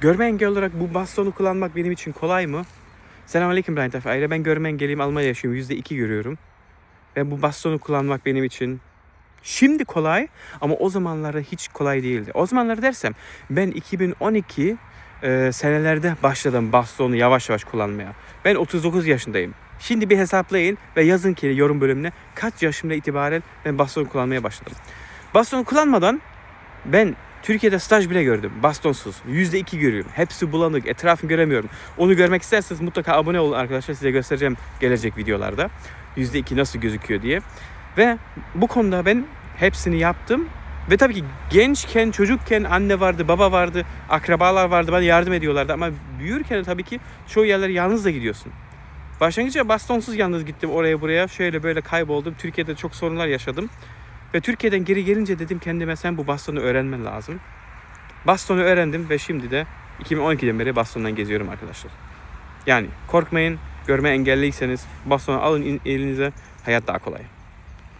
Görme engelli olarak bu bastonu kullanmak benim için kolay mı? Selamünaleyküm Brian. Ayrıca ben görme engelliyim. Almanya'da yaşıyorum. %2 görüyorum. Ve bu bastonu kullanmak benim için şimdi kolay ama o zamanlarda hiç kolay değildi. O zamanlar dersem ben 2012 e, senelerde başladım bastonu yavaş yavaş kullanmaya. Ben 39 yaşındayım. Şimdi bir hesaplayın ve yazın ki yorum bölümüne kaç yaşımda itibaren ben bastonu kullanmaya başladım. Bastonu kullanmadan ben Türkiye'de staj bile gördüm. Bastonsuz. %2 görüyorum. Hepsi bulanık. Etrafını göremiyorum. Onu görmek isterseniz mutlaka abone olun arkadaşlar. Size göstereceğim gelecek videolarda. %2 nasıl gözüküyor diye. Ve bu konuda ben hepsini yaptım. Ve tabii ki gençken, çocukken anne vardı, baba vardı, akrabalar vardı. Bana yardım ediyorlardı. Ama büyürken tabii ki çoğu yerlere yalnız da gidiyorsun. Başlangıçta bastonsuz yalnız gittim oraya buraya. Şöyle böyle kayboldum. Türkiye'de çok sorunlar yaşadım. Ve Türkiye'den geri gelince dedim kendime sen bu bastonu öğrenmen lazım. Bastonu öğrendim ve şimdi de 2012'den beri bastondan geziyorum arkadaşlar. Yani korkmayın, görme engelliyseniz bastonu alın elinize hayat daha kolay.